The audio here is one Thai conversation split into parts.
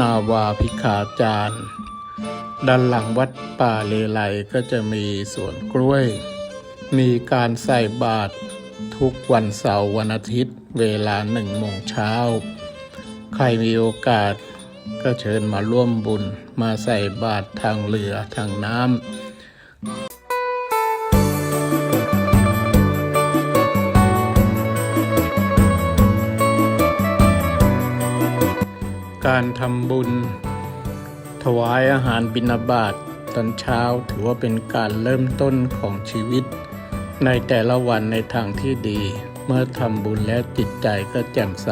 นาวาพิขาจารย์ ด้านหลังวัดป่าเลไลก็จะมีสวนกล้วย มีการใส่บาตรทุกวันเสาร์วันอาทิตย์เวลาหนึ่งโมงเช้า ใครมีโอกาสก็เชิญมาร่วมบุญมาใส่บาตรทางเรือทางน้ำ การทำบุญ ถวายอาหารบิณฑบาตตอนเช้าถือว่าเป็นการเริ่มต้นของชีวิต ในแต่ละวันในทางที่ดี เมื่อทำบุญแล้วจิตใจก็แจ่มใส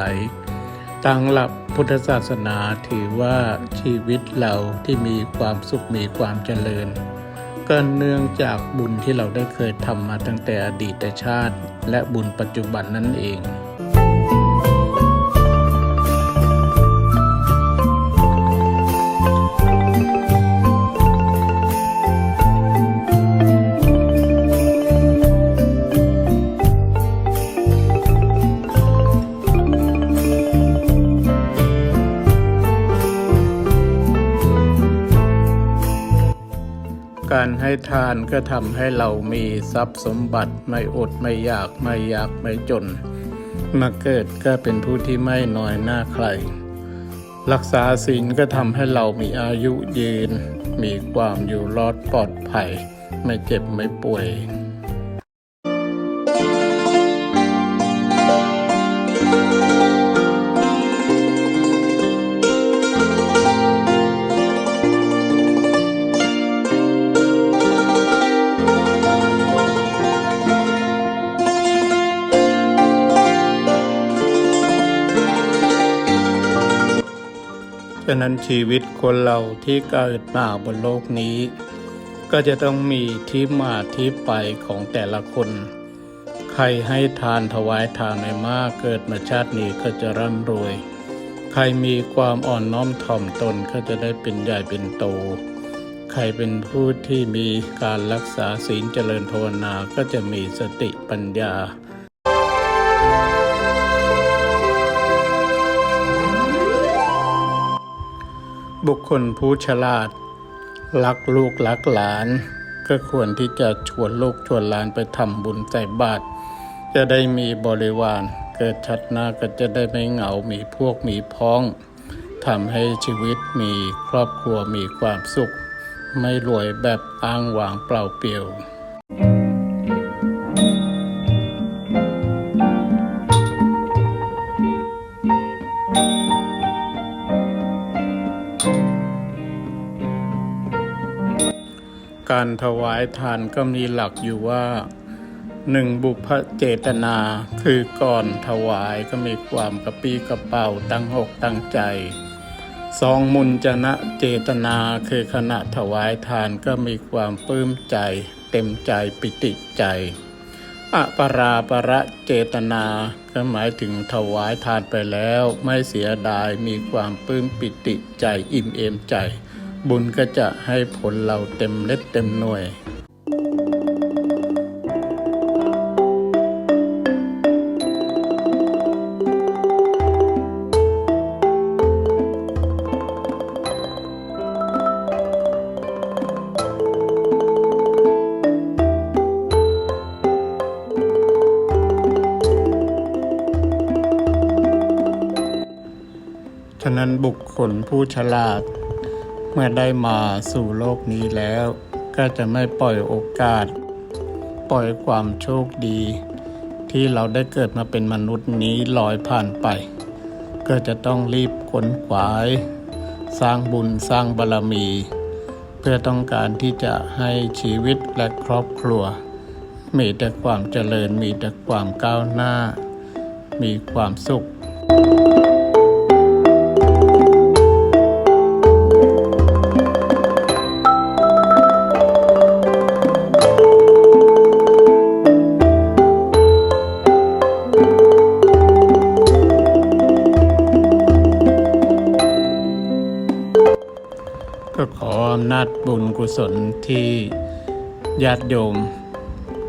ตามหลักพุทธศาสนาถือว่าชีวิตเราที่มีความสุขมีความเจริญ ก็เนื่องจากบุญที่เราได้เคยทำมาตั้งแต่อดีตชาติ และบุญปัจจุบันนั่นเอง การให้ทานก็ทำให้เรามีทรัพย์สมบัติไม่อดไม่อยากไม่อยากไม่จน มาเกิดก็เป็นผู้ที่ไม่น้อยหน้าใคร รักษาศีลก็ทำให้เรามีอายุยืน มีความอยู่รอดปลอดภัย ไม่เจ็บไม่ป่วย ฉะนั้นชีวิตคนเราที่เกิดมาบนโลกนี้ ก็จะต้องมีที่มาที่ไปของแต่ละคน ใครให้ทานถวายทานในมากเกิดมาชาตินี้ก็จะร่ำรวย ใครมีความอ่อนน้อมถ่อมตนก็จะได้เป็นใหญ่เป็นโต ใครเป็นผู้ที่มีการรักษาศีลเจริญภาวนาก็จะมีสติปัญญา บุคคลผู้ฉลาด รักลูกรักหลาน ก็ควรที่จะชวนลูกชวนหลานไปทำบุญใส่บาตรจะได้มีบริวารเกิดชัดหน้าก็จะได้ไม่เหงา มีพวกมีพ้องทำให้ชีวิตมีครอบครัวมีความสุข ไม่รวยแบบอ้างวางเปล่าเปลี่ยว การถวายทานก็มีหลักอยู่ว่าหนึ่งบุพเจตนาคือก่อนถวายก็มีความกระปี้กระเป๋าตั้งอกตั้งใจสองมุนจนะเจตนาคือขณะถวายทานก็มีความปลื้มใจ เต็มใจปิติใจอปราประเจตนาก็หมายถึงถวายทานไปแล้ว ไม่เสียดายมีความปลื้มปิติใจอิ่มเอมใจ บุญก็จะให้ผลเราเต็มเล็ดเต็มหน่วย ฉะนั้นบุคคลผู้ฉลาด เมื่อได้มาสู่โลกนี้แล้ว ก็จะไม่ปล่อยโอกาส ปล่อยความโชคดี ที่เราได้เกิดมาเป็นมนุษย์นี้ลอยผ่านไป ก็จะต้องรีบขนขวาย สร้างบุญสร้างบารรมี เพื่อต้องการที่จะให้ชีวิตและครอบครัว มีแต่ความเจริญมีแต่ความก้าวหน้า มีความสุขก็ข อำนาจบุญกุศลที่ญาติโยม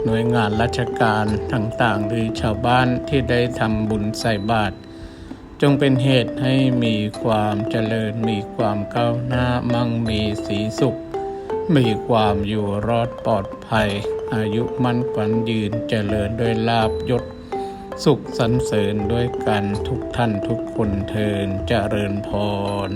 หน่วยงานราชการต่างๆ หรือชาวบ้านที่ได้ทำบุญใส่บาตรจงเป็นเหตุให้มีความเจริญมีความก้าวหน้ามั่งมีสีสุข มีความอยู่รอดปลอดภัย อายุมั่นขวัญยืนเจริญด้วยลาบยศสุขสรรเสริญด้วยกันทุกท่านทุกคนเทินเจริญพร